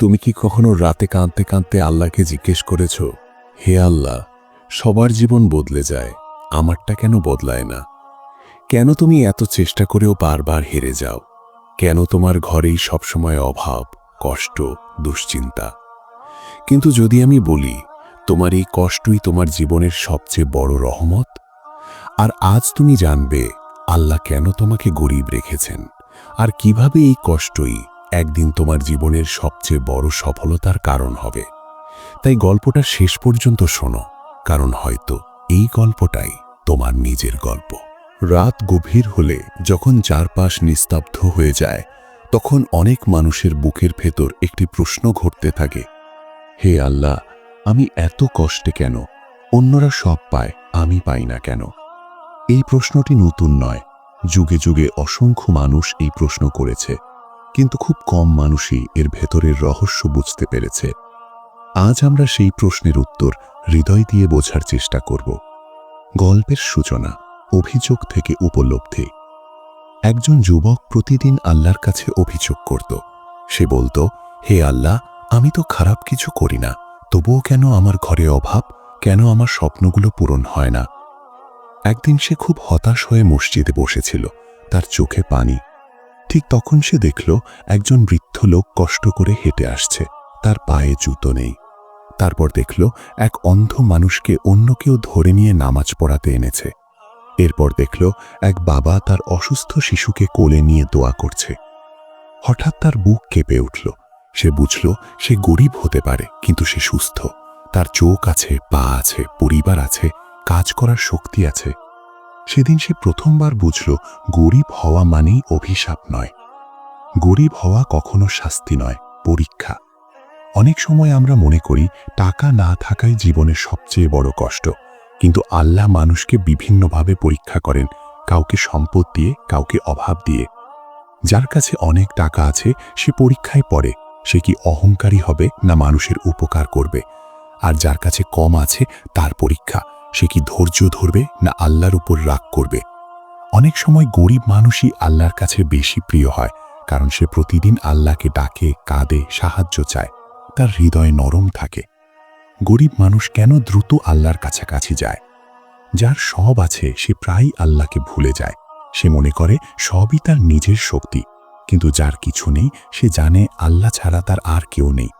তুমি কি কখনো রাতে কাঁদতে কাঁদতে আল্লাহকে জিজ্ঞেস করেছ, হে আল্লাহ, সবার জীবন বদলে যায়, আমারটা কেন বদলায় না? কেন তুমি এত চেষ্টা করেও বারবার হেরে যাও? কেন তোমার ঘরেই সবসময় অভাব, কষ্ট, দুশ্চিন্তা? কিন্তু যদি আমি বলি, তোমার এই কষ্টই তোমার জীবনের সবচেয়ে বড় রহমত? আর আজ তুমি জানবে, আল্লাহ কেন তোমাকে গরিব রেখেছেন? আর কীভাবে এই কষ্টই একদিন তোমার জীবনের সবচেয়ে বড় সফলতার কারণ হবে। তাই গল্পটা শেষ পর্যন্ত শোনো, কারণ হয়তো এই গল্পটাই তোমার নিজের গল্প। রাত গভীর হলে যখন চারপাশ নিস্তব্ধ হয়ে যায়, তখন অনেক মানুষের বুকের ভেতর একটি প্রশ্ন ঘটতে থাকে। হে আল্লাহ, আমি এত কষ্টে কেন? অন্যরা সব পায়, আমি পাই না কেন? এই প্রশ্নটি নতুন নয়। যুগে যুগে অসংখ্য মানুষ এই প্রশ্ন করেছে। কিন্তু খুব কম মানুষই এর ভেতরের রহস্য বুঝতে পেরেছে। আজ আমরা সেই প্রশ্নের উত্তর হৃদয় দিয়ে বোঝার চেষ্টা করব। গল্পের সূচনা, অভিযোগ থেকে উপলব্ধি। একজন যুবক প্রতিদিন আল্লাহর কাছে অভিযোগ করত। সে বলত, হে আল্লাহ, আমি তো খারাপ কিছু করি না। তবুও কেন আমার ঘরে অভাব? কেন আমার স্বপ্নগুলো পূরণ হয় না? একদিন সে খুব হতাশ হয়ে মসজিদে বসেছিল। তার চোখে পানি ঠিক তখন সে দেখল একজন বৃদ্ধ লোক কষ্ট করে হেঁটে আসছে। তার পায়ে জুতো নেই। তারপর দেখল এক অন্ধ মানুষকে অন্য কেউ ধরে নিয়ে নামাজ পড়াতে এনেছে। এরপর দেখল এক বাবা তার অসুস্থ শিশুকে কোলে নিয়ে দোয়া করছে। হঠাৎ তার বুক কেঁপে উঠল। সে বুঝল সে গরিব হতে পারে, কিন্তু সে সুস্থ। তার চোখ আছে, পা আছে, পরিবার আছে, কাজ করার শক্তি আছে। সেদিন সে প্রথমবার বুঝল, গরিব হওয়া মানেই অভিশাপ নয়। গরিব হওয়া কখনো শাস্তি নয়, পরীক্ষা। অনেক সময় আমরা মনে করি, টাকা না থাকাই জীবনের সবচেয়ে বড় কষ্ট। কিন্তু আল্লাহ মানুষকে বিভিন্নভাবে পরীক্ষা করেন, কাউকে সম্পদ দিয়ে, কাউকে অভাব দিয়ে। যার কাছে অনেক টাকা আছে, সে পরীক্ষায় পড়ে, সে কি অহংকারী হবে না মানুষের উপকার করবে? আর যার কাছে কম আছে, তার পরীক্ষা। সে কি ধৈর্য ধরবে না আল্লাহর উপর রাগ করবে? অনেক সময় গরিব মানুষই আল্লাহর কাছে বেশি প্রিয় হয়, কারণ সে প্রতিদিন আল্লাহকে ডাকে, কাঁদে, সাহায্য চায়। তার হৃদয় নরম থাকে। গরিব মানুষ কেন দ্রুত আল্লাহর কাছাকাছি যায়? যার সব আছে, সে প্রায়ই আল্লাহকে ভুলে যায়। সে মনে করে, সবই তার নিজের শক্তি। কিন্তু যার কিছু নেই, সে জানে আল্লাহ ছাড়া তার আর কেউ নেই।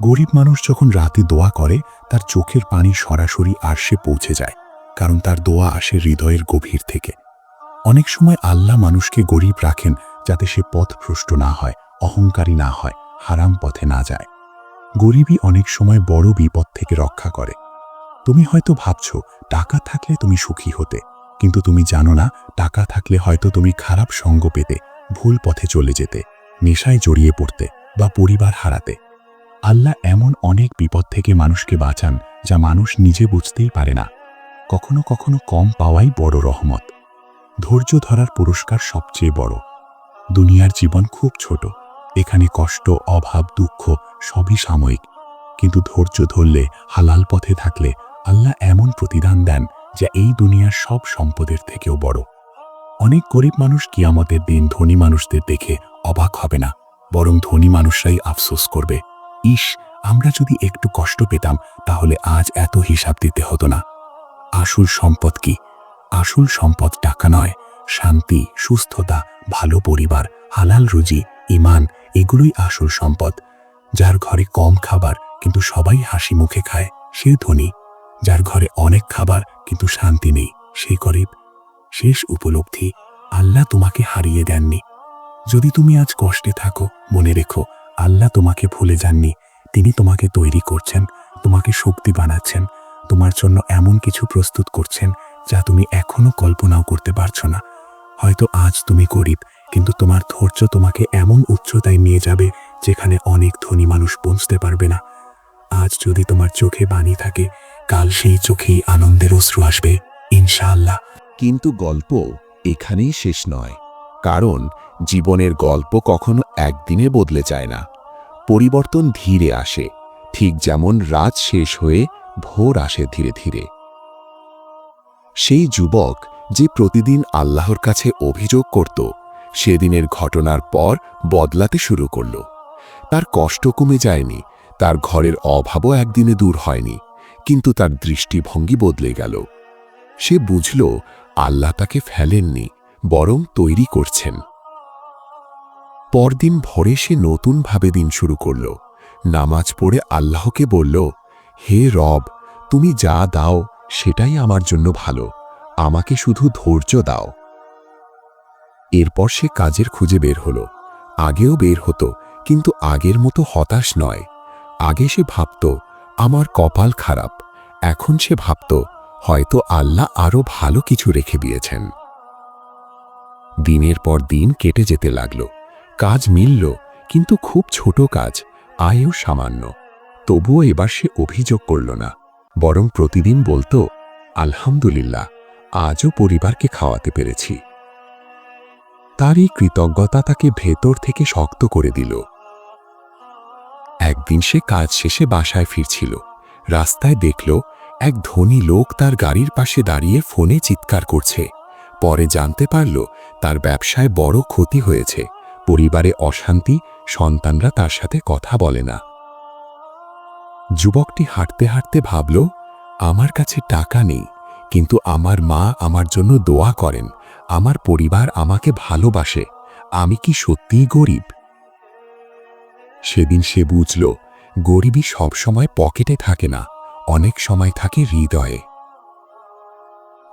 গরিব মানুষ যখন রাতে দোয়া করে, তার চোখের পানি সরাসরি আর্শে পৌঁছে যায়, কারণ তার দোয়া আসে হৃদয়ের গভীর থেকে। অনেক সময় আল্লাহ মানুষকে গরিব রাখেন যাতে সে পথভ্রষ্ট না হয়, অহংকারী না হয়, হারাম পথে না যায়। গরিবই অনেক সময় বড় বিপদ থেকে রক্ষা করে। তুমি হয়তো ভাবছ, টাকা থাকলে তুমি সুখী হতে, কিন্তু তুমি জানো না, টাকা থাকলে হয়তো তুমি খারাপ সঙ্গ পেতে, ভুল পথে চলে যেতে, নেশায় জড়িয়ে পড়তে বা পরিবার হারাতে। আল্লাহ এমন অনেক বিপদ থেকে মানুষকে বাঁচান যা মানুষ নিজে বুঝতেই পারে না। কখনো কখনো কম পাওয়াই বড় রহমত। ধৈর্য ধরার পুরস্কার সবচেয়ে বড়। দুনিয়ার জীবন খুব ছোট। এখানে কষ্ট, অভাব, দুঃখ সবই সাময়িক। কিন্তু ধৈর্য ধরলে, হালাল পথে থাকলে আল্লাহ এমন প্রতিদান দেন যা এই দুনিয়ার সব সম্পদের থেকেও বড়। অনেক গরিব মানুষ কিয়ামতের দিন ধনী মানুষদের দেখে অবাক হবে না, বরং ধনী মানুষরাই আফসোস করবে। ইস, আমরা যদি একটু কষ্ট পেতাম, তাহলে আজ এত হিসাব দিতে হতো না। আসল সম্পদ কি? আসল সম্পদ টাকা নয়, শান্তি, সুস্থতা, ভালো পরিবার, হালাল রুজি ইমান এগুলোই আসল সম্পদ। যার ঘরে কম খাবার, কিন্তু সবাই হাসি মুখে খায়, সে ধনী। যার ঘরে অনেক খাবার, কিন্তু শান্তি নেই সেই গরিব। শেষ উপলব্ধি, আল্লাহ তোমাকে হারিয়ে দেননি। যদি তুমি আজ কষ্টে থাকো, মনে রেখো আল্লাহ তোমাকে ভুলে যাননি। তিনি তোমাকে তৈরি করছেন, তোমাকে শক্তি বানাচ্ছেন, তোমার জন্য এমন কিছু প্রস্তুত করছেন যা তুমি এখনও কল্পনাও করতে পারছ না। হয়তো আজ তুমি গরিব, কিন্তু তোমার ধৈর্য তোমাকে এমন উচ্চতায় নিয়ে যাবে যেখানে অনেক ধনী মানুষ পৌঁছতে পারবে না। আজ যদি তোমার চোখে বাণী থাকে, কাল সেই চোখেই আনন্দের অশ্রু আসবে, ইনশাআল্লাহ। কিন্তু গল্প এখানেই শেষ নয়, কারণ জীবনের গল্প কখনো একদিনে বদলে যায় না। পরিবর্তন ধীরে আসে, ঠিক যেমন রাত শেষ হয়ে ভোর আসে ধীরে ধীরে। সেই যুবক যে প্রতিদিন আল্লাহর কাছে অভিযোগ করত, সেদিনের ঘটনার পর বদলাতে শুরু করল। তার কষ্ট কমে যায়নি, তার ঘরের অভাবও একদিনে দূর হয়নি, কিন্তু তার দৃষ্টিভঙ্গি বদলে গেল। সে বুঝল, আল্লাহ তাকে ফেলেননি, বরং তৈরি করছেন। পরদিন ভরে সে নতুনভাবে দিন শুরু করল। নামাজ পড়ে আল্লাহকে বলল, হে রব, তুমি যা দাও, সেটাই আমার জন্য ভালো। আমাকে শুধু ধৈর্য দাও। এরপর সে কাজের খুঁজে বের হলো। আগেও বের হতো, কিন্তু আগের মতো হতাশ নয়। আগে সে ভাবত, আমার কপাল খারাপ। এখন সে ভাবত, হয়তো আল্লাহ আরও ভালো কিছু রেখে দিয়েছেন। দিনের পর দিন কেটে যেতে লাগল। কাজ মিলল, কিন্তু খুব ছোট কাজ, আয়ও সামান্য। তবুও এবার সে অভিযোগ করল না। বরং প্রতিদিন বলতো, আলহামদুলিল্লাহ, আজও পরিবারকে খাওয়াতে পেরেছি। তার এই কৃতজ্ঞতা তাকে ভেতর থেকে শক্ত করে দিল। একদিন সে কাজ শেষে বাসায় ফিরছিল। রাস্তায় দেখল, এক ধনী লোক তার গাড়ির পাশে দাঁড়িয়ে ফোনে চিৎকার করছে। পরে জানতে পারল, তার ব্যবসায় বড় ক্ষতি হয়েছে। পরিবারে অশান্তি, সন্তানরা তার সাথে কথা বলে না। যুবকটি হাঁটতে হাঁটতে ভাবল, আমার কাছে টাকা নেই, কিন্তু আমার মা আমার জন্য দোয়া করেন, আমার পরিবার আমাকে ভালোবাসে, আমি কি সত্যিই গরিব? সেদিন সে বুঝল গরিবই সবসময় পকেটে থাকে না, অনেক সময় থাকে হৃদয়ে।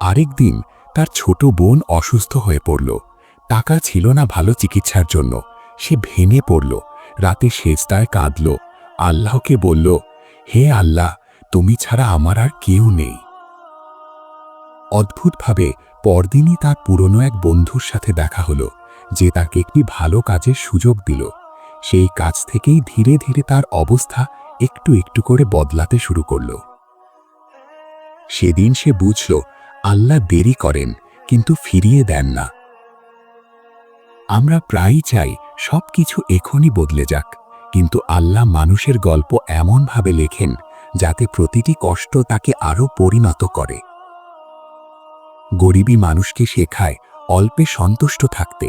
আরেক দিন তার ছোট বোন অসুস্থ হয়ে পড়ল টাকা ছিল না ভালো চিকিৎসার জন্য। সে ভেঙে পড়ল, রাতে শেষদায় কাঁদল। আল্লাহকে বলল, হে আল্লাহ, তুমি ছাড়া আমার আর কেউ নেই। অদ্ভুতভাবে পরদিনই তার পুরনো এক বন্ধুর সাথে দেখা হলো, যে তাকে একটি ভালো কাজের সুযোগ দিল। সেই কাজ থেকেই ধীরে ধীরে তার অবস্থা একটু একটু করে বদলাতে শুরু করল। সেদিন সে বুঝল, আল্লাহ দেরি করেন, কিন্তু ফিরিয়ে দেন না। আমরা প্রায়ই চাই সব কিছু এখনই বদলে যাক। কিন্তু আল্লাহ মানুষের গল্প এমনভাবে লেখেন যাতে প্রতিটি কষ্ট তাকে আরও পরিণত করে। গরিবী মানুষকে শেখায় অল্পে সন্তুষ্ট থাকতে,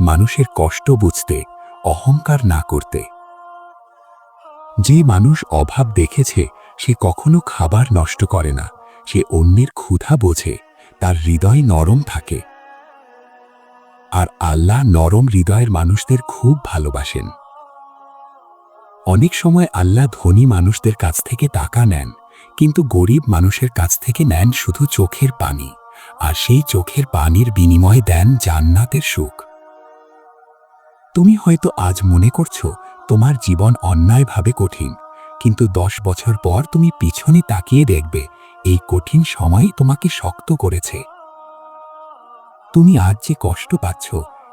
মানুষের কষ্ট বুঝতে, অহংকার না করতে। যে মানুষ অভাব দেখেছে, সে কখনো খাবার নষ্ট করে না, সে অন্যের ক্ষুধা বোঝে, তার হৃদয় নরম থাকে। আর আল্লাহ নরম হৃদয়ের মানুষদের খুব ভালোবাসেন। অনেক সময় আল্লাহ ধনী মানুষদের কাছ থেকে টাকা নেন, কিন্তু গরিব মানুষের কাছ থেকে নেন শুধু চোখের পানি, আর সেই চোখের পানির বিনিময়ে দেন জান্নাতের সুখ। তুমি হয়তো আজ মনে করছ, তোমার জীবন অন্যায়ভাবে কঠিন, কিন্তু দশ বছর পর তুমি পিছনে তাকিয়ে দেখবে, এই কঠিন সময় তোমাকে শক্ত করেছে। তুমি আজ যে কষ্ট পাচ্ছ,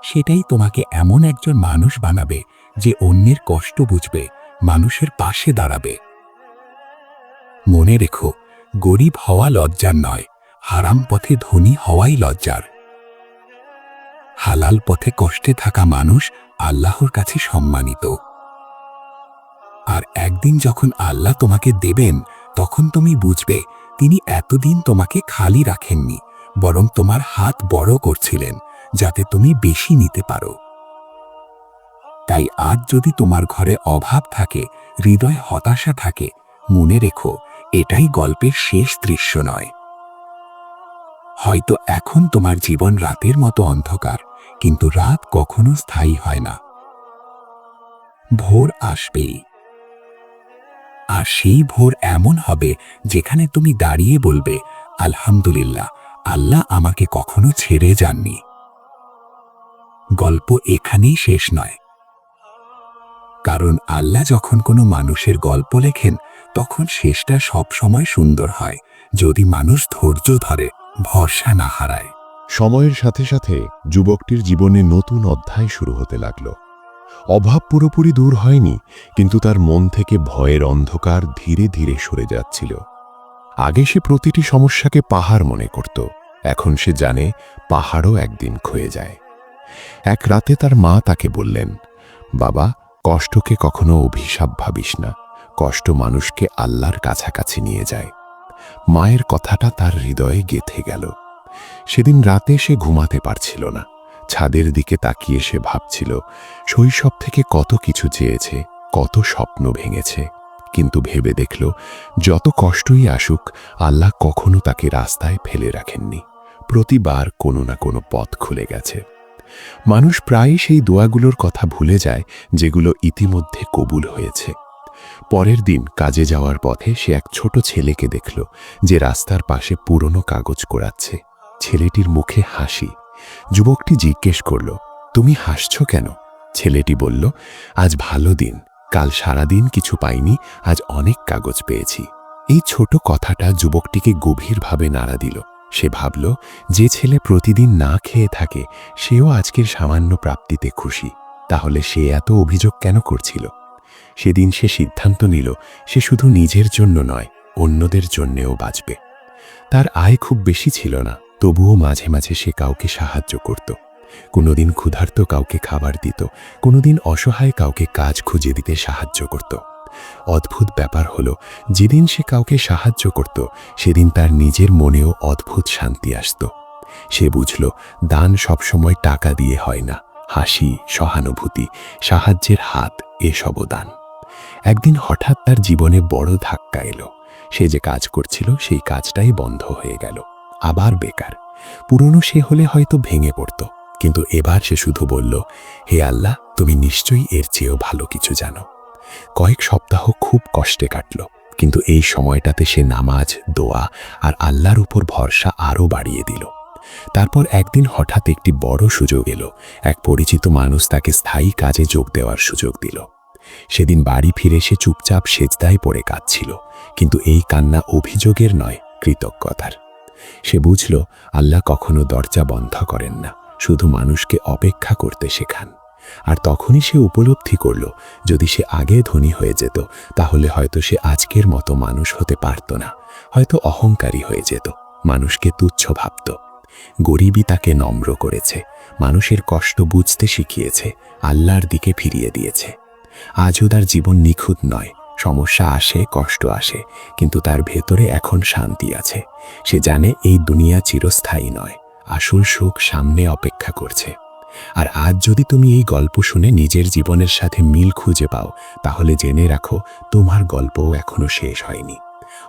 সেটাই তোমাকে এমন একজন মানুষ বানাবে যে অন্যের কষ্ট বুঝবে, মানুষের পাশে দাঁড়াবে। মনে রেখো, গরিব হওয়া লজ্জার নয়, হারাম পথে ধনী হওয়াই লজ্জার। হালাল পথে কষ্টে থাকা মানুষ আল্লাহর কাছে সম্মানিত। আর একদিন যখন আল্লাহ তোমাকে দেবেন, তখন তুমি বুঝবে, তিনি এতদিন তোমাকে খালি রাখেননি বরং তোমার হাত বড় করছিলেন, যাতে তুমি বেশি নিতে পারো। তাই আজ যদি তোমার ঘরে অভাব থাকে, হৃদয় হতাশা থাকে, মনে রেখো, এটাই গল্পের শেষ দৃশ্য নয়। হয়তো এখন তোমার জীবন রাতের মতো অন্ধকার, কিন্তু রাত কখনো স্থায়ী হয় না। ভোর আসবেই। আর সেই ভোর এমন হবে, যেখানে তুমি দাঁড়িয়ে বলবে, আলহামদুলিল্লাহ আল্লাহ আমাকে কখনো ছেড়ে যাননি। গল্প এখানেই শেষ নয়। কারণ আল্লাহ যখন কোনো মানুষের গল্প লেখেন, তখন শেষটা সব সময় সুন্দর হয়, যদি মানুষ ধৈর্য ধরে, ভরসা না হারায়। সময়ের সাথে সাথে যুবকটির জীবনে নতুন অধ্যায় শুরু হতে লাগল। অভাব পুরোপুরি দূর হয়নি, কিন্তু তার মন থেকে ভয়ের অন্ধকার ধীরে ধীরে সরে যাচ্ছিল। আগে সে প্রতিটি সমস্যাকে পাহাড় মনে করত, এখন সে জানে পাহাড়ও একদিন ক্ষয়ে যায়। এক রাতে তার মা তাকে বললেন, বাবা, কষ্টকে কখনো অভিশাপ ভাবিস না, কষ্ট মানুষকে আল্লাহর কাছাকাছি নিয়ে যায়। মায়ের কথাটা তার হৃদয়ে গেথে গেল। সেদিন রাতে সে ঘুমাতে পারছিল না, ছাদের দিকে তাকিয়ে সে ভাবছিল, শৈশব থেকে কত কিছু চেয়েছে, কত স্বপ্ন ভেঙেছে কিন্তু ভেবে দেখল, যত কষ্টই আসুক, আল্লাহ কখনো তাকে রাস্তায় ফেলে রাখেননি। প্রতিবার কোনো না কোনো পথ খুলে গেছে। মানুষ প্রায়ই সেই দোয়াগুলোর কথা ভুলে যায়, যেগুলো ইতিমধ্যে কবুল হয়েছে। পরের দিন কাজে যাওয়ার পথে সে এক ছোট ছেলেকে দেখল, যে রাস্তার পাশে পুরনো কাগজ কোড়াচ্ছে। ছেলেটির মুখে হাসি। যুবকটি জিজ্ঞেস করল, তুমি হাসছ কেন? ছেলেটি বলল, আজ ভালো দিন। কাল সারাদিন কিছু পাইনি, আজ অনেক কাগজ পেয়েছি। এই ছোট কথাটা যুবকটিকে গভীরভাবে নাড়া দিল। সে ভাবল, যে ছেলে প্রতিদিন না খেয়ে থাকে, সেও আজকের সামান্য প্রাপ্তিতে খুশি। তাহলে সে এত অভিযোগ কেন করছিল? সেদিন সে সিদ্ধান্ত নিল, সে শুধু নিজের জন্য নয়, অন্যদের জন্যেও বাঁচবে। তার আয় খুব বেশি ছিল না, তবুও মাঝে মাঝে সে কাউকে সাহায্য করত। কোনোদিন ক্ষুধার্ত কাউকে খাবার দিত, কোনোদিন অসহায় কাউকে কাজ খুঁজে দিতে সাহায্য করত। অদ্ভুত ব্যাপার হলো, যেদিন সে কাউকে সাহায্য করত, সেদিন তার নিজের মনেও অদ্ভুত শান্তি আসত। সে বুঝল, দান সবসময় টাকা দিয়ে হয় না, হাসি, সহানুভূতি, সাহায্যের হাত, এসবও দান। একদিন হঠাৎ তার জীবনে বড় ধাক্কা এলো। সে যে কাজ করছিল, সেই কাজটাই বন্ধ হয়ে গেল। আবার বেকার। পুরনো সে হলে হয়তো ভেঙে পড়ত। কিন্তু এবার সে শুধু বলল, হে আল্লাহ, তুমি নিশ্চয়ই এর চেয়েও ভালো কিছু জানো। কয়েক সপ্তাহ খুব কষ্টে কাটল, কিন্তু এই সময়টাতে সে নামাজ, দোয়া আর আল্লাহর উপর ভরসা আরও বাড়িয়ে দিল। তারপর একদিন হঠাৎ একটি বড় সুযোগ এলো। এক পরিচিত মানুষ তাকে স্থায়ী কাজে যোগ দেওয়ার সুযোগ দিল। সেদিন বাড়ি ফিরে সে চুপচাপ সেজদায় পড়ে কাঁদছিল, কিন্তু এই কান্না অভিযোগের নয়, কৃতজ্ঞতার। সে বুঝল, আল্লাহ কখনো দরজা বন্ধ করেন না। শুধু মানুষকে অপেক্ষা করতে শেখান। আর তখনই সে উপলব্ধি করল, যদি সে আগে ধনী হয়ে যেত, তাহলে হয়তো সে আজকের মতো মানুষ হতে পারত না। হয়তো অহংকারী হয়ে যেত, মানুষকে তুচ্ছ ভাবত। গরিবই তাকে নম্র করেছে, মানুষের কষ্ট বুঝতে শিখিয়েছে, আল্লাহর দিকে ফিরিয়ে দিয়েছে। আজও তার জীবন নিখুঁত নয়, সমস্যা আসে, কষ্ট আসে, কিন্তু তার ভেতরে এখন শান্তি আছে। সে জানে এই দুনিয়া চিরস্থায়ী নয়। আসল সুখ সামনে অপেক্ষা করছে। আর আজ যদি তুমি এই গল্প শুনে নিজের জীবনের সাথে মিল খুঁজে পাও, তাহলে জেনে রাখো তোমার গল্পও এখনও শেষ হয়নি।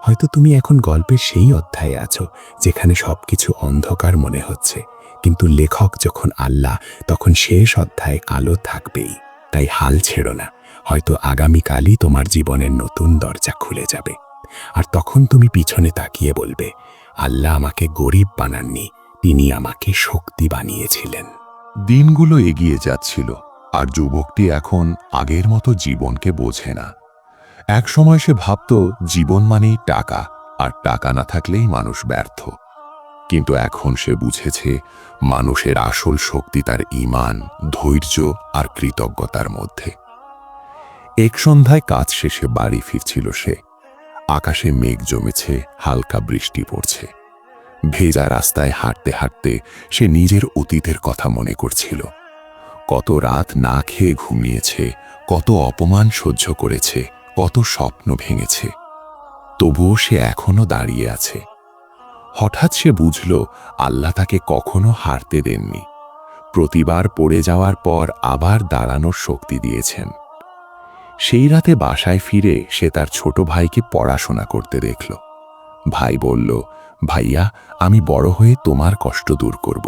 হয়তো তুমি এখন গল্পের সেই অধ্যায়ে আছো, যেখানে সবকিছু অন্ধকার মনে হচ্ছে। কিন্তু লেখক যখন আল্লাহ, তখন শেষ অধ্যায়ে আলো থাকবেই। তাই হাল ছেড়ো না। হয়তো আগামীকালই তোমার জীবনের নতুন দরজা খুলে যাবে। আর তখন তুমি পিছনে তাকিয়ে বলবে, আল্লাহ আমাকে গরিব বানাননি তিনি আমাকে শক্তি বানিয়েছিলেন। দিনগুলো এগিয়ে যাচ্ছিল, আর যুবকটি এখন আগের মতো জীবনকে বোঝে না। এক সময় সে ভাবত, জীবন মানেই টাকা, আর টাকা না থাকলেই মানুষ ব্যর্থ। কিন্তু এখন সে বুঝেছে, মানুষের আসল শক্তি তার ইমান, ধৈর্য, আর কৃতজ্ঞতার মধ্যে। এক সন্ধ্যায় কাজ শেষে বাড়ি ফিরছিল সে। আকাশে মেঘ জমেছে, হালকা বৃষ্টি পড়ছে। ভেজা রাস্তায় হাঁটতে হাঁটতে সে নিজের অতীতের কথা মনে করছিল। কত রাত না খেয়ে ঘুমিয়েছে, কত অপমান সহ্য করেছে, কত স্বপ্ন ভেঙেছে। তবুও সে এখনও দাঁড়িয়ে আছে। হঠাৎ সে বুঝল, আল্লাহ তাকে কখনো হারতে দেননি। প্রতিবার পড়ে যাওয়ার পর আবার দাঁড়ানোর শক্তি দিয়েছেন। সেই রাতে বাসায় ফিরে সে তার ছোট ভাইকে পড়াশোনা করতে দেখল। ভাই বলল ভাইয়া, আমি বড় হয়ে তোমার কষ্ট দূর করব।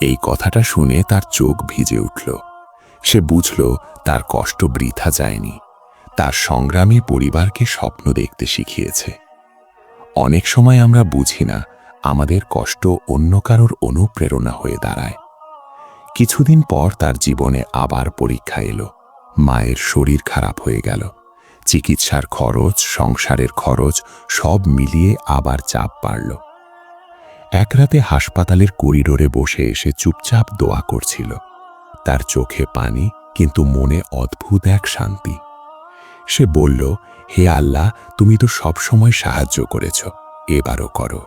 এই কথাটা শুনে তার চোখ ভিজে উঠল। সে বুঝল তার কষ্ট বৃথা যায়নি। তার সংগ্রামী পরিবারকে স্বপ্ন দেখতে শিখিয়েছে। অনেক সময় আমরা বুঝি না, আমাদের কষ্ট অন্য কারোর অনুপ্রেরণা হয়ে দাঁড়ায়। কিছুদিন পর তার জীবনে আবার পরীক্ষা এলো। মায়ের শরীর খারাপ হয়ে গেল। চিকিৎসার খরচ, সংসারের খরচ, সব মিলিয়ে আবার চাপ বাড়ল। এক রাতে হাসপাতালের করিডোরে বসে এসে চুপচাপ দোয়া করছিল। তার চোখে পানি, কিন্তু মনে অদ্ভুত এক শান্তি। সে বলল, হে আল্লাহ, তুমি তো সব সময় সাহায্য করেছ, এবারও করো।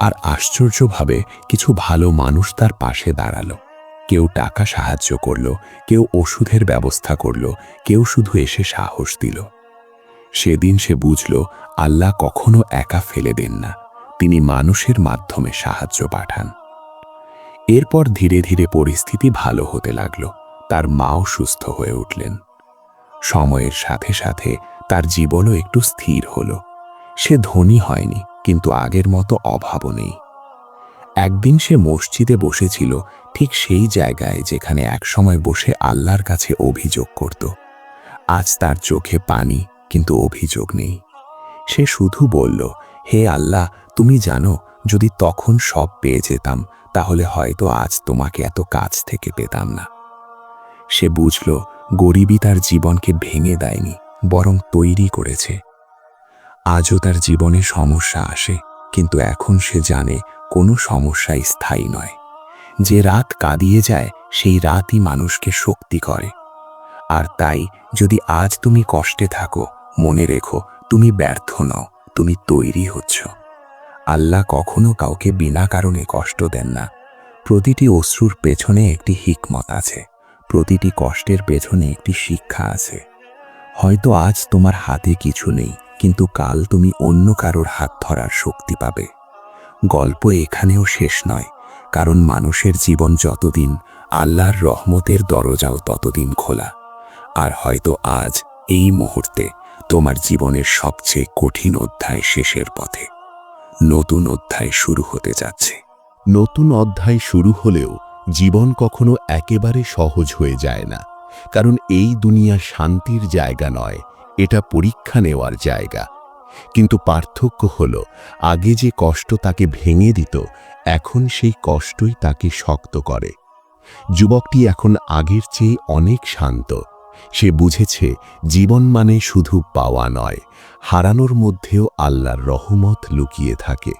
আর আশ্চর্যভাবে কিছু ভালো মানুষ তার পাশে দাঁড়াল। কেউ টাকা সাহায্য করল, কেউ ওষুধের ব্যবস্থা করল, কেউ শুধু এসে সাহস দিল। সেদিন সে বুঝল, আল্লাহ কখনো একা ফেলে দেন না, তিনি মানুষের মাধ্যমে সাহায্য পাঠান। এরপর ধীরে ধীরে পরিস্থিতি ভালো হতে লাগল, তার মাও সুস্থ হয়ে উঠলেন। সময়ের সাথে সাথে তার জীবনও একটু স্থির হল। সে ধনী হয়নি, কিন্তু আগের মতো অভাবও নেই। একদিন সে মসজিদে বসেছিল, ঠিক সেই জায়গায় যেখানে একসময় বসে আল্লাহর কাছে অভিযোগ করত। আজ তার চোখে পানি, কিন্তু অভিযোগ নেই। সে শুধু বলল, হে আল্লাহ, তুমি জানো, যদি তখন সব পেয়ে যেতাম, তাহলে হয়তো আজ তোমাকে এত কাছ থেকে পেতাম না। সে বুঝল, গরিবই তার জীবনকে ভেঙে দেয়নি, বরং তৈরি করেছে। আজও তার জীবনে সমস্যা আসে, কিন্তু এখন সে জানে কোনো সমস্যাই স্থায়ী নয়। যে রাত কাঁদিয়ে যায়, সেই রাতই মানুষকে শক্তি করে। আর তাই, যদি আজ তুমি কষ্টে থাকো, মনে রেখো, তুমি ব্যর্থ নও, তুমি তৈরি হচ্ছ। আল্লাহ কখনো কাউকে বিনা কারণে কষ্ট দেন না। প্রতিটি অশ্রুর পেছনে একটি হিকমত আছে, প্রতিটি কষ্টের পেছনে একটি শিক্ষা আছে। হয়তো আজ তোমার হাতে কিছু নেই, কিন্তু কাল তুমি অন্য কারোর হাত ধরার শক্তি পাবে। গল্প এখানেও শেষ নয়, কারণ মানুষের জীবন যতদিন আল্লাহর রহমতের দরজাও ততদিন খোলা। আর হয়তো আজ এই মুহূর্তে তোমার জীবনের সবচেয়ে কঠিন অধ্যায় শেষের পথে। নতুন অধ্যায় শুরু হতে যাচ্ছে। নতুন অধ্যায় শুরু হলেও জীবন কখনো একেবারে সহজ হয়ে যায় না, কারণ এই দুনিয়া শান্তির জায়গা নয়, এটা পরীক্ষা নেওয়ার জায়গা। কিন্তু পার্থক্য হল, আগে যে কষ্ট তাকে ভেঙে দিত, এখন সেই কষ্টই তাকে শক্ত করে। যুবকটি এখন আগের চেয়ে অনেক শান্ত। সে বুঝেছে, জীবন মানে শুধু পাওয়া নয়, হারানোর মধ্যেও আল্লাহর রহমত লুকিয়ে থাকে।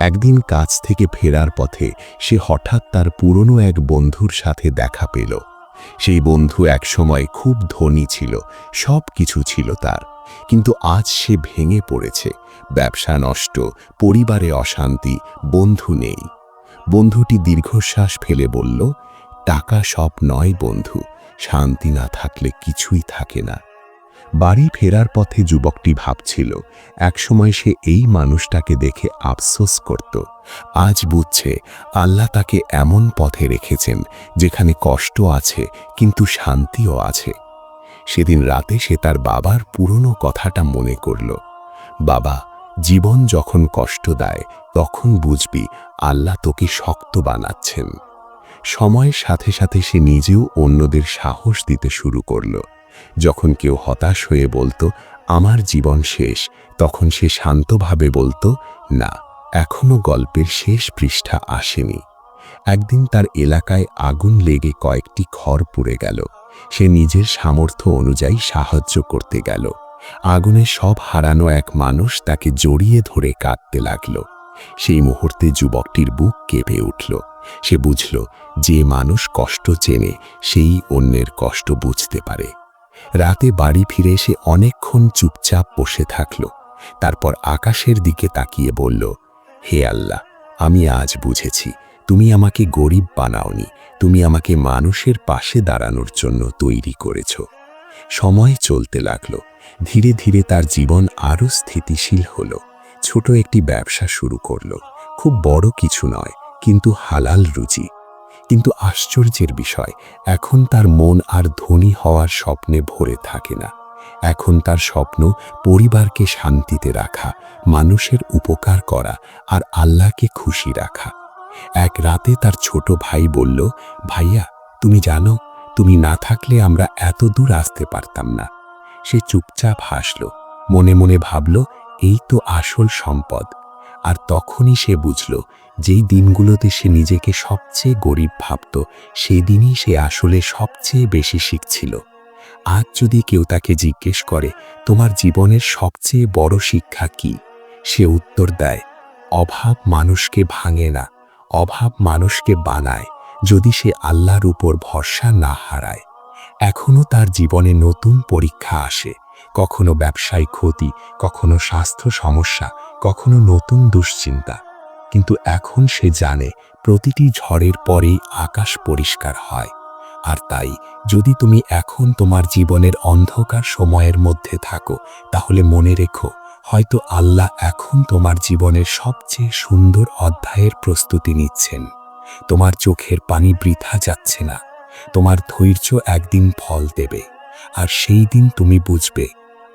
একদিন কাজ থেকে ফেরার পথে সে হঠাৎ তার পুরনো এক বন্ধুর সাথে দেখা পেল। সেই বন্ধু একসময় খুব ধনী ছিল সব কিছু ছিল তার। কিন্তু আজ সে ভেঙে পড়েছে। ব্যবসা নষ্ট, পরিবারে অশান্তি, বন্ধু নেই। বন্ধুটি দীর্ঘশ্বাস ফেলে বলল, টাকা সব নয় বন্ধু, শান্তি না থাকলে কিছুই থাকে না। বাড়ি ফেরার পথে যুবকটি ভাবছিল, একসময় সে এই মানুষটাকে দেখে আফসোস করত। আজ বুঝছে, আল্লাহ তাকে এমন পথে রেখেছেন, যেখানে কষ্ট আছে, কিন্তু শান্তিও আছে। সেদিন রাতে সে তার বাবার পুরনো কথাটা মনে করল। বাবা, জীবন যখন কষ্ট দেয়, তখন বুঝবি আল্লাহ তোকে শক্ত বানাচ্ছেন। সময়ের সাথে সাথে সে নিজেও অন্যদের সাহস দিতে শুরু করল। যখন কেউ হতাশ হয়ে বলতো, আমার জীবন শেষ, তখন সে শান্তভাবে বলতো, না, এখনও গল্পের শেষ পৃষ্ঠা আসেনি। একদিন তার এলাকায় আগুন লেগে কয়েকটি খড় পুড়ে গেল। সে নিজের সামর্থ্য অনুযায়ী সাহায্য করতে গেল। আগুনে সব হারানো এক মানুষ তাকে জড়িয়ে ধরে কাঁদতে লাগল। সেই মুহূর্তে যুবকটির বুক কেঁপে উঠল। সে বুঝল, যে মানুষ কষ্ট চেনে, সেই অন্যের কষ্ট বুঝতে পারে। রাতে বাড়ি ফিরে সে অনেকক্ষণ চুপচাপ বসে থাকল। তারপর আকাশের দিকে তাকিয়ে বলল, হে আল্লাহ, আমি আজ বুঝেছি তুমি আমাকে গরিব বানাওনি, তুমি আমাকে মানুষের পাশে দাঁড়ানোর জন্য তৈরি করেছ। সময় চলতে লাগল, ধীরে ধীরে তার জীবন আরও স্থিতিশীল হল। ছোট একটি ব্যবসা শুরু করল, খুব বড় কিছু নয়, কিন্তু হালাল রুচি। কিন্তু আশ্চর্যের বিষয়, এখন তার মন আর ধনী হওয়ার স্বপ্নে ভরে থাকে না। এখন তার স্বপ্ন পরিবারকে শান্তিতে রাখা, মানুষের উপকার করা আর আল্লাহকে খুশি রাখা। এক রাতে তার ছোট ভাই বলল, ভাইয়া, তুমি জানো, তুমি না থাকলে আমরা এত দূর আসতে পারতাম না। সে চুপচাপ হাসল, মনে মনে ভাবল, এই তো আসল সম্পদ। আর তখনই সে বুঝল, যেই দিনগুলোতে সে নিজেকে সবচেয়ে গরিব ভাবত, সেই দিনই সে আসলে সবচেয়ে বেশি শিখছিল। আজ যদি কেউ তাকে জিজ্ঞেস করে, তোমার জীবনের সবচেয়ে বড় শিক্ষা কি? সে উত্তর দেয়, অভাব মানুষকে ভাঙে না। অভাব মানুষকে বানায় যদি সে আল্লাহর উপর ভরসা না হারায়। এখনও তার জীবনে নতুন পরীক্ষা আসে। কখনো ব্যবসায় ক্ষতি, কখনো স্বাস্থ্য সমস্যা, কখনো নতুন দুশ্চিন্তা। কিন্তু এখন সে জানে প্রতিটি ঝড়ের পরেই আকাশ পরিষ্কার হয়। আর তাই যদি তুমি এখন তোমার জীবনের অন্ধকার সময়ের মধ্যে থাকো, তাহলে মনে রেখো হয়তো আল্লাহ এখন তোমার জীবনের সবচেয়ে সুন্দর অধ্যায়ের প্রস্তুতি নিচ্ছেন। তোমার চোখের পানি বৃথা যাচ্ছে না। তোমার ধৈর্য একদিন ফল দেবে। আর সেই দিন তুমি বুঝবে,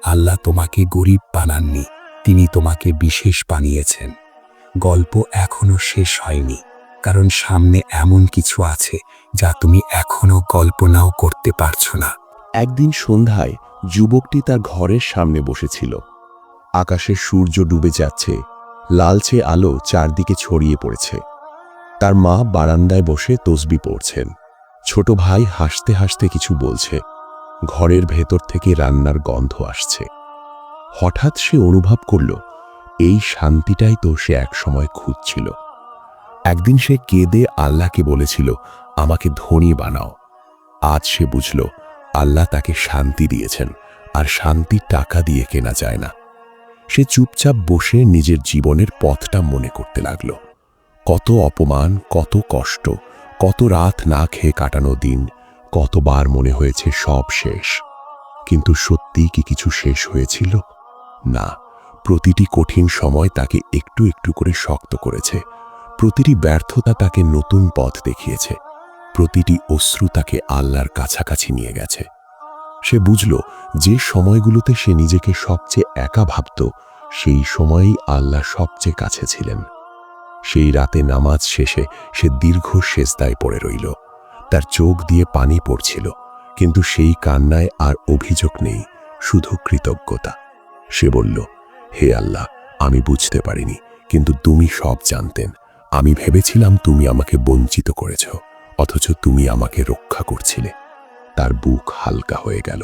আল্লাহ তোমাকে গরিব বানাননি, তিনি তোমাকে বিশেষ বানিয়েছেন। গল্প এখনও শেষ হয়নি, কারণ সামনে এমন কিছু আছে যা তুমি এখনও কল্পনাও করতে পারছ না। একদিন সন্ধ্যায় যুবকটি তার ঘরের সামনে বসেছিল। আকাশে সূর্য ডুবে যাচ্ছে, লালচে আলো চারদিকে ছড়িয়ে পড়েছে। তার মা বারান্দায় বসে তসবি পড়ছেন। ছোট ভাই হাসতে হাসতে কিছু বলছে। ঘরের ভেতর থেকে রান্নার গন্ধ আসছে। হঠাৎ সে অনুভব করল, এই শান্তিটাই তো সে একসময় খুঁজছিল। একদিন সে কেঁদে আল্লাহকে বলেছিল, আমাকে ধনী বানাও। আজ সে বুঝল, আল্লাহ তাকে শান্তি দিয়েছেন, আর শান্তি টাকা দিয়ে কেনা যায় না। সে চুপচাপ বসে নিজের জীবনের পথটা মনে করতে লাগল। কত অপমান, কত কষ্ট, কত রাত না খেয়ে কাটানো দিন, কতবার মনে হয়েছে সব শেষ। কিন্তু সত্যিই কি কিছু শেষ হয়েছিল? না, প্রতিটি কঠিন সময় তাকে একটু একটু করে শক্ত করেছে। প্রতিটি ব্যর্থতা তাকে নতুন পথ দেখিয়েছে। প্রতিটি অশ্রু তাকে আল্লাহর কাছাকাছি নিয়ে গেছে। সে বুঝল যে সময়গুলোতে সে নিজেকে সবচেয়ে একা ভাবত, সেই সময়েই আল্লাহ সবচেয়ে কাছে ছিলেন। সেই রাতে নামাজ শেষে সে দীর্ঘ সেজদায় পড়ে রইল। তার চোখ দিয়ে পানি পড়ছিল, কিন্তু সেই কান্নায় আর অভিযোগ নেই, শুধু কৃতজ্ঞতা। সে বলল, হে আল্লাহ, আমি বুঝতে পারিনি, কিন্তু তুমি সব জানতেন। আমি ভেবেছিলাম তুমি আমাকে বঞ্চিত করেছ, অথচ তুমি আমাকে রক্ষা করছিলে। তার বুক হালকা হয়ে গেল।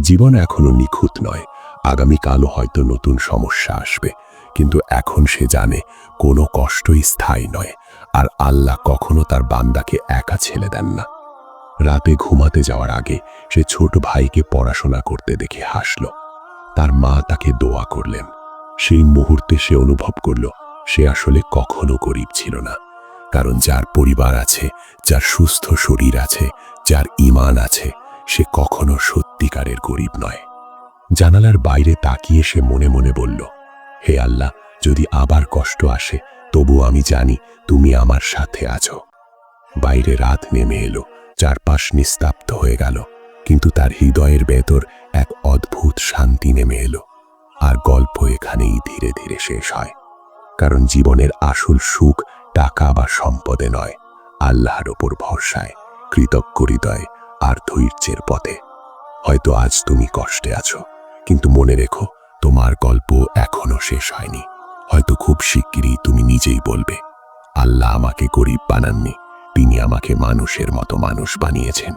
জীবন এখনও নিখুঁত নয়। আগামীকালও হয়তো নতুন সমস্যা আসবে। কিন্তু এখন সে জানে, কোনো কষ্টই স্থায়ী নয়। আর আল্লাহ কখনো তার বান্দাকে একা ছেলে দেন না। রাতে ঘুমাতে যাওয়ার আগে সে ছোট ভাইকে পড়াশোনা করতে দেখে হাসল। তার মা তাকে দোয়া করলেন। সেই মুহূর্তে সে অনুভব করল, সে আসলে কখনো গরিব ছিল না। কারণ যার পরিবার আছে, যার সুস্থ শরীর আছে যার ইমান আছে, সে কখনো সত্যিকারের গরিব নয়। জানালার বাইরে তাকিয়ে সে মনে মনে বলল, হে আল্লাহ, যদি আবার কষ্ট আসে, তবু আমি জানি তুমি আমার সাথে আছো। বাইরে রাত নেমে এলো, চারপাশ নিস্তাপ্ত হয়ে গেল, কিন্তু তার হৃদয়ের ভেতর এক অদ্ভুত শান্তি নেমে এলো, আর গল্প এখানেই ধীরে ধীরে শেষ হয়। কারণ জীবনের আসল সুখ টাকা বা সম্পদে নয়, আল্লাহর ওপর ভরসায়। কৃতজ্ঞ হৃদয় আর ধৈর্যের পথে। হয়তো আজ তুমি কষ্টে আছো, কিন্তু মনে রেখো তোমার গল্প এখনও শেষ হয়নি। হয়তো খুব শিগগিরই তুমি নিজেই বলবে, আল্লাহ আমাকে গরিব বানাননি, তিনি আমাকে মানুষের মতো মানুষ বানিয়েছেন।